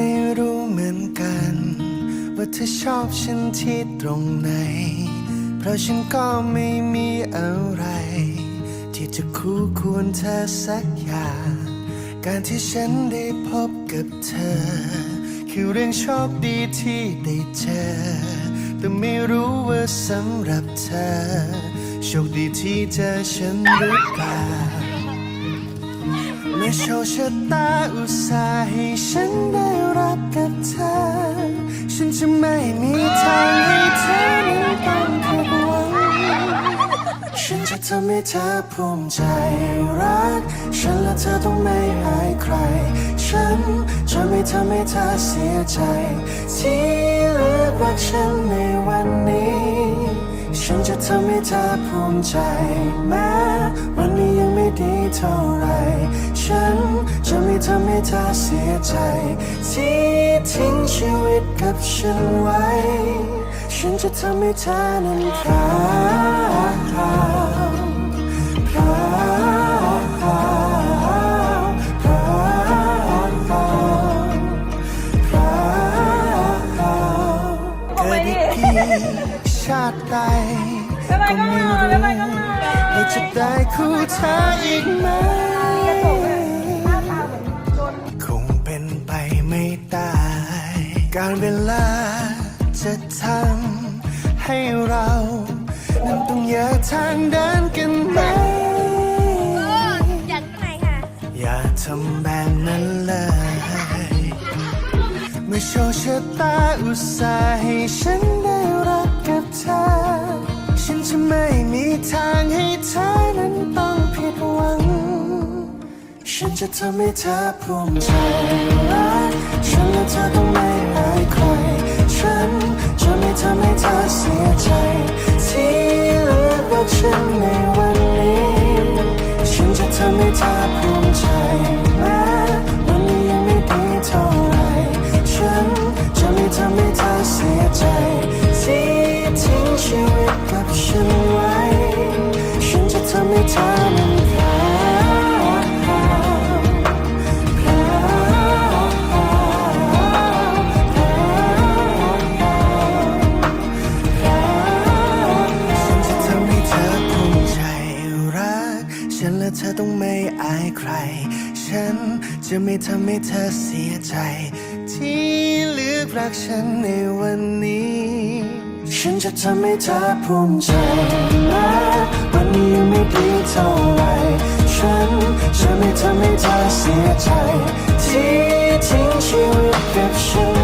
ไม่รู้เหมือนกัน ว่าเธอชอบฉันที่ตรงไหน เพราะฉันก็ไม่มีอะไร ที่จะคู่ควรเธอสักอย่าง การที่ฉันได้พบกับเธอ คือเรื่องโชคดีที่ได้เจอ แต่ไม่รู้ว่าสำหรับเธอ โชคดีที่เจอฉันหรือเปล่า เมื่อโชคชะตาอุตส่าห์ให้ฉันได้รักกับเธอ ฉันจะไม่มีทางให้เธอนั้นต้องผิดหวังฉันจะทำให้เธอภูมิใจรัก ฉันและเธอต้องไม่อายใคร ฉันจะไม่ทำให้เธอเสียใจ ที่เลือกรักฉันในวันนี้ ฉันจะทำให้เธอภูมิใจ แม้วันนี้ยังไม่ดีเท่าไร ฉันจะไม่ทำให้เธอเสียใจ ที่ทิ้งชีวิตกับฉันไว้ ฉันจะทำให้เธอนั้นพรา ชาติใดก็ไม่รู้เราจะได้คู่เธออีกไหม คงเป็นไปไม่ได้ การเวลาจะทำให้เรา นั้นต้องแยกทางเดินกันไหม ไม่โชคชะตาอุตส่าห์ให้ฉันได้รักกับเธอ ฉันจะไม่มีทางให้เธอนั้นต้องผิดหวัง ฉันจะทำให้เธอภูมิใจและฉันและเธอต้องไม่อายใครฉัน ฉันไว้ ฉันจะทำให้เธอนั้นพราวพราวพราวพราวพราวฉันจะทำให้เธอภูมิใจรัก ฉันและเธอต้องไม่อายใคร ฉันจะไม่ทำให้เธอเสียใจ ที่เลือกรักฉันในวันนี้ ฉันจะทำให้เธอภูมิใจแม้วันนี้ยังไม่ดีเท่าไรฉันจะไม่ทำให้เธอเสียใจ ที่ทิ้งชีวิตกับฉันไว้เธอนั้น